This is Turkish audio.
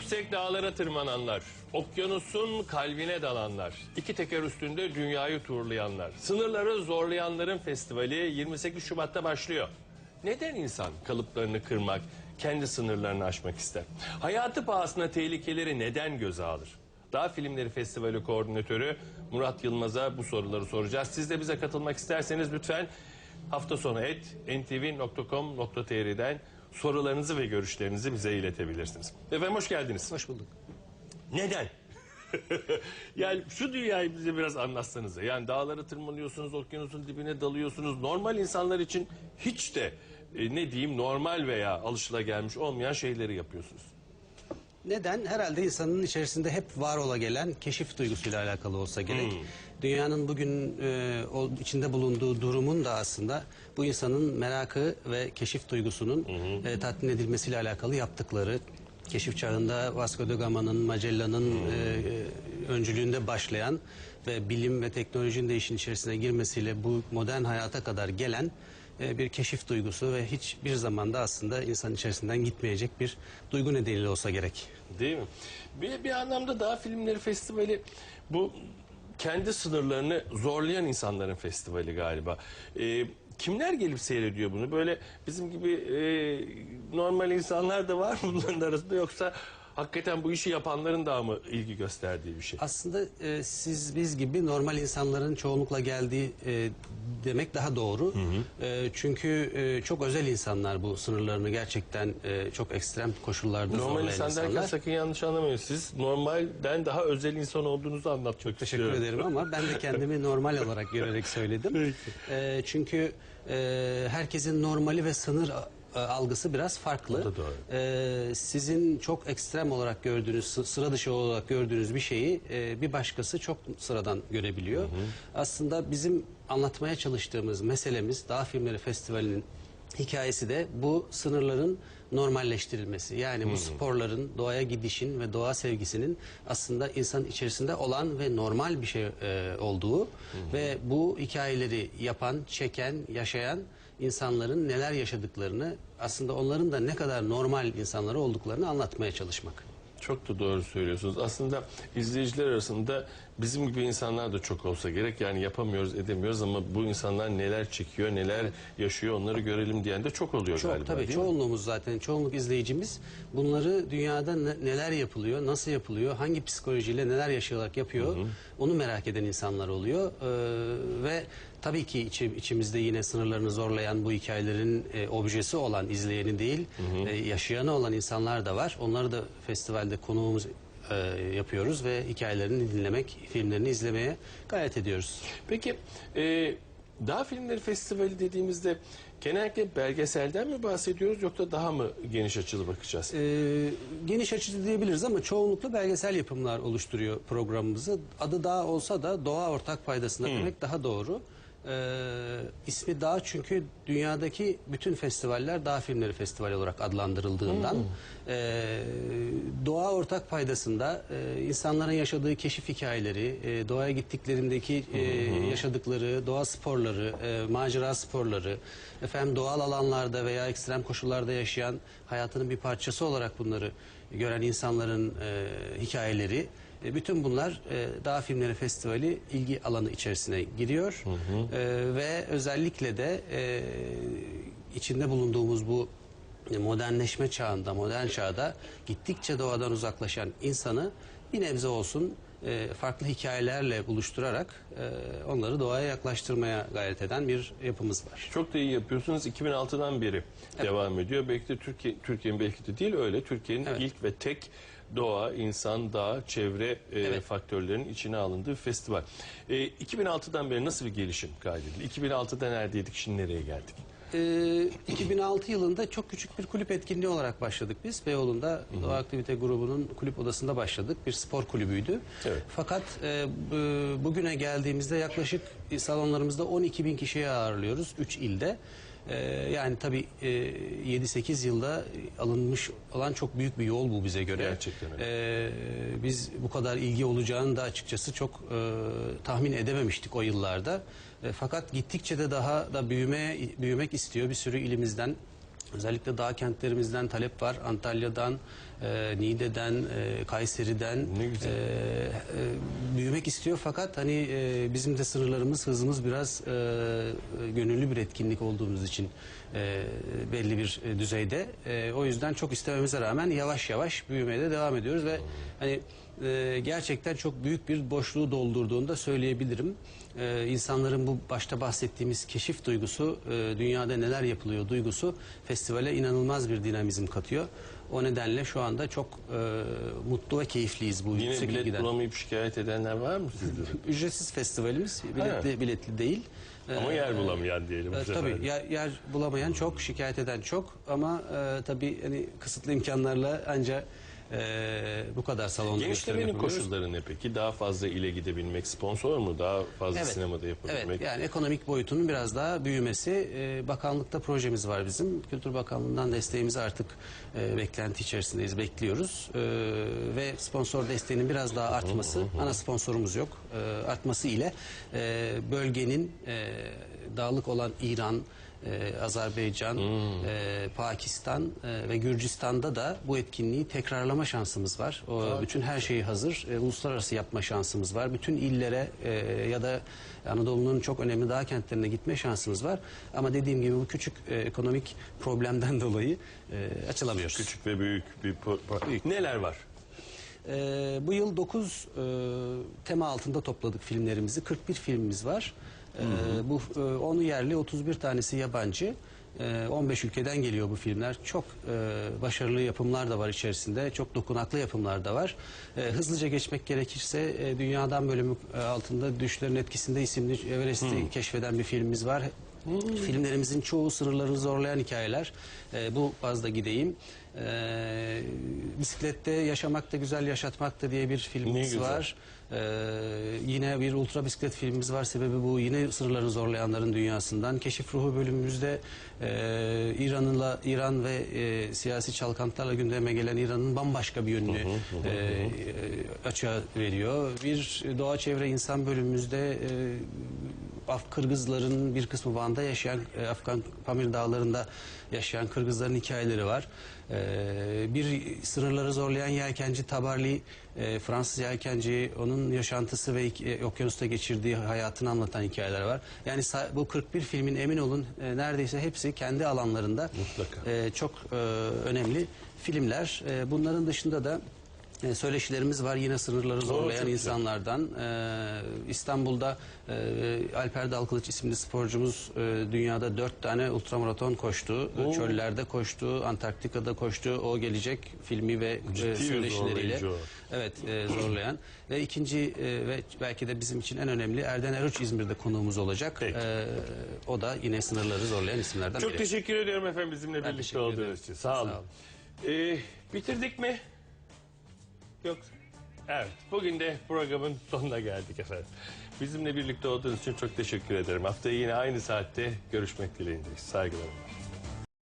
yüksek dağlara tırmananlar, okyanusun kalbine dalanlar, iki teker üstünde dünyayı turlayanlar, sınırları zorlayanların festivali 28 Şubat'ta başlıyor. Neden insan kalıplarını kırmak, kendi sınırlarını aşmak ister? Hayatı pahasına tehlikeleri neden göze alır? Dağ Filmleri Festivali Koordinatörü Murat Yılmaz'a bu soruları soracağız. Siz de bize katılmak isterseniz lütfen hafta sonu et ntv.com.tr'den sorularınızı ve görüşlerinizi bize iletebilirsiniz. Efendim hoş geldiniz. Hoş bulduk. Neden? yani şu dünyayı bize biraz anlatsanıza. Yani dağlara tırmanıyorsunuz, okyanusun dibine dalıyorsunuz. Normal insanlar için hiç de e, ne diyeyim normal veya alışılagelmiş olmayan şeyleri yapıyorsunuz. Neden? Herhalde insanın içerisinde hep var ola gelen keşif duygusuyla alakalı olsa gerek. Dünyanın bugün e, o, içinde bulunduğu durumun da aslında bu insanın merakı ve keşif duygusunun e, tatmin edilmesiyle alakalı yaptıkları. Keşif çağında Vasco da Gama'nın, Magellan'ın e, e, öncülüğünde başlayan ve bilim ve teknolojinin de işin içerisine girmesiyle bu modern hayata kadar gelen e, bir keşif duygusu ve hiçbir zamanda aslında insan içerisinden gitmeyecek bir duygu nedeniyle olsa gerek. Değil mi? Bir, bir anlamda daha filmleri festivali bu kendi sınırlarını zorlayan insanların festivali galiba. Ee, kimler gelip seyrediyor bunu? Böyle bizim gibi e, normal insanlar da var bunların arasında yoksa hakikaten bu işi yapanların daha mı ilgi gösterdiği bir şey? Aslında e, siz biz gibi normal insanların çoğunlukla geldiği e, demek daha doğru. E, çünkü e, çok özel insanlar bu sınırlarını gerçekten e, çok ekstrem koşullarda Normal zorlayan insan derken insanlar. sakın yanlış anlamayın. Siz normalden daha özel insan olduğunuzu anlatmak Teşekkür istiyorum. ederim ama ben de kendimi normal olarak görerek söyledim. E, çünkü e, herkesin normali ve sınır e, algısı biraz farklı. O da doğru. E, sizin çok ekstrem olarak gördüğünüz, sı- sıra dışı olarak gördüğünüz bir şeyi e, bir başkası çok sıradan görebiliyor. Aslında bizim anlatmaya çalıştığımız meselemiz Dağ Filmleri Festivali'nin hikayesi de bu sınırların normalleştirilmesi. Yani bu sporların, doğaya gidişin ve doğa sevgisinin aslında insan içerisinde olan ve normal bir şey e, olduğu ve bu hikayeleri yapan, çeken, yaşayan insanların neler yaşadıklarını aslında onların da ne kadar normal insanları olduklarını anlatmaya çalışmak. Çok da doğru söylüyorsunuz. Aslında izleyiciler arasında bizim gibi insanlar da çok olsa gerek. Yani yapamıyoruz, edemiyoruz ama bu insanlar neler çekiyor, neler yaşıyor onları görelim diyen de çok oluyor Çok galiba. tabii değil mi? çoğunluğumuz zaten çoğunluk izleyicimiz bunları dünyada ne- neler yapılıyor, nasıl yapılıyor, hangi psikolojiyle neler yaşayarak yapıyor onu merak eden insanlar oluyor Ee, ve tabii ki içi- içimizde yine sınırlarını zorlayan bu hikayelerin e, objesi olan izleyeni değil e, yaşayanı olan insanlar da var. Onları da festivalde konuğumuz e, yapıyoruz ve hikayelerini dinlemek, filmlerini izlemeye gayret ediyoruz. Peki e, Dağ Filmleri Festivali dediğimizde genellikle belgeselden mi bahsediyoruz yoksa daha mı geniş açılı bakacağız? Ee, geniş açılı diyebiliriz ama çoğunlukla belgesel yapımlar oluşturuyor programımızı. Adı dağ olsa da doğa ortak paydasında demek daha doğru. Ee, ismi dağ çünkü dünyadaki bütün festivaller dağ filmleri festivali olarak adlandırıldığından ee, doğa ortak paydasında e, insanların yaşadığı keşif hikayeleri, e, doğaya gittiklerindeki e, yaşadıkları doğa sporları, e, macera sporları, efendim doğal alanlarda veya ekstrem koşullarda yaşayan hayatının bir parçası olarak bunları gören insanların e, hikayeleri, e, bütün bunlar e, Dağ Filmleri Festivali ilgi alanı içerisine giriyor. E, ve özellikle de e, içinde bulunduğumuz bu modernleşme çağında, modern çağda gittikçe doğadan uzaklaşan insanı bir nebze olsun e, farklı hikayelerle buluşturarak e, onları doğaya yaklaştırmaya gayret eden bir yapımız var. Çok da iyi yapıyorsunuz. 2006'dan beri devam ediyor. Belki de Türkiye Türkiye'nin belki de değil öyle. Türkiye'nin Evet. ilk ve tek doğa, insan, dağ, çevre e, Evet. faktörlerinin içine alındığı festival. E, 2006'dan beri nasıl bir gelişim kaydedildi? 2006'da neredeydik, şimdi nereye geldik? Ee, 2006 yılında çok küçük bir kulüp etkinliği olarak başladık biz. Beyoğlu'nda Doğa Aktivite Grubu'nun kulüp odasında başladık. Bir spor kulübüydü. Evet. Fakat e, bu- bugüne geldiğimizde yaklaşık e, salonlarımızda 12 bin kişiye ağırlıyoruz 3 ilde. Ee, yani tabii e, 7-8 yılda alınmış olan çok büyük bir yol bu bize göre. Gerçekten öyle. Ee, biz bu kadar ilgi olacağını da açıkçası çok e, tahmin edememiştik o yıllarda. E, fakat gittikçe de daha da büyüme büyümek istiyor bir sürü ilimizden. Özellikle dağ kentlerimizden talep var. Antalya'dan, e, Niğde'den, e, Kayseri'den e, e, büyümek istiyor fakat hani e, bizim de sınırlarımız, hızımız biraz e, e, gönüllü bir etkinlik olduğumuz için e, belli bir e, düzeyde. E, o yüzden çok istememize rağmen yavaş yavaş büyümeye de devam ediyoruz ve hani e, gerçekten çok büyük bir boşluğu doldurduğunu da söyleyebilirim. E, insanların bu başta bahsettiğimiz keşif duygusu, e, dünyada neler yapılıyor duygusu festivale inanılmaz bir dinamizm katıyor. O nedenle şu anda çok e, mutlu ve keyifliyiz bu Yine yüksek bilet ilgiden. bulamayıp şikayet edenler var mı sizde? Ücretsiz festivalimiz biletli, biletli değil. Ama E, yer bulamayan diyelim. bu e, sefer. tabii yer, yer bulamayan çok, şikayet eden çok ama e, tabii hani kısıtlı imkanlarla ancak e, bu kadar salonda yapabiliyoruz. koşulları ne peki? Daha fazla ile gidebilmek, sponsor mu? Daha fazla Evet. sinemada yapabilmek? Evet yani ekonomik boyutunun biraz daha büyümesi. E, bakanlıkta projemiz var bizim. Kültür Bakanlığı'ndan desteğimizi artık e, beklenti içerisindeyiz, bekliyoruz. E, ve sponsor desteğinin biraz daha artması, ana sponsorumuz yok, e, artması ile e, bölgenin e, dağlık olan İran, e, Azerbaycan, e, Pakistan e, ve Gürcistan'da da bu etkinliği tekrarlama şansımız var. O, bütün her şeyi hazır. E, uluslararası yapma şansımız var. Bütün illere e, ya da Anadolu'nun çok önemli dağ kentlerine gitme şansımız var. Ama dediğim gibi bu küçük e, ekonomik problemden dolayı e, açılamıyoruz. Küçük ve büyük bir... Neler var? Ee, bu yıl 9 e, tema altında topladık filmlerimizi. 41 filmimiz var. Ee, bu e, 10'u yerli, 31 tanesi yabancı. Ee, 15 ülkeden geliyor bu filmler. Çok e, başarılı yapımlar da var içerisinde. Çok dokunaklı yapımlar da var. E, hızlıca geçmek gerekirse e, Dünyadan bölümü e, altında Düşlerin Etkisinde isimli Everest'i keşfeden bir filmimiz var. Filmlerimizin çoğu sınırları zorlayan hikayeler. E, bu bazda gideyim. E, bisiklette yaşamak da güzel yaşatmak da diye bir Ne filmimiz güzel. var. E, yine bir ultra bisiklet filmimiz var. Sebebi bu. Yine sınırları zorlayanların dünyasından. Keşif ruhu bölümümüzde e, İran'la İran ve e, siyasi çalkantılarla gündeme gelen İran'ın bambaşka bir yönünü e, e, açığa veriyor. Bir doğa çevre insan bölümümüzde e, Af Kırgızların bir kısmı Van'da yaşayan e, Afgan Pamir Dağları'nda yaşayan Kırgızların hikayeleri var. E, bir sınırları zorlayan yelkenci Tabarli e, Fransız yelkenci onun yaşantısı ve e, okyanusta geçirdiği hayatını anlatan hikayeler var. Yani bu 41 filmin emin olun e, neredeyse hepsi kendi alanlarında Mutlaka. e, çok e, önemli filmler. E, bunların dışında da e, söyleşilerimiz var yine sınırları zorlayan çok güzel. insanlardan. E, İstanbul'da e, Alper Dalkılıç isimli sporcumuz e, dünyada dört tane ultramaraton koştu. Oo. Çöllerde koştu, Antarktika'da koştu. O gelecek filmi ve e, söyleşileriyle. Evet e, zorlayan. ve ikinci e, ve belki de bizim için en önemli Erden Eruç İzmir'de konuğumuz olacak. Peki. E, o da yine sınırları zorlayan isimlerden Çok biri. teşekkür ediyorum efendim bizimle birlikte teşekkür olduğunuz için. Sağ olun. Sağ olun. Ee, bitirdik mi? Yok. Evet. Bugün de programın sonuna geldik efendim. Bizimle birlikte olduğunuz için çok teşekkür ederim. Haftaya yine aynı saatte görüşmek dileğindeyiz. Saygılarımla.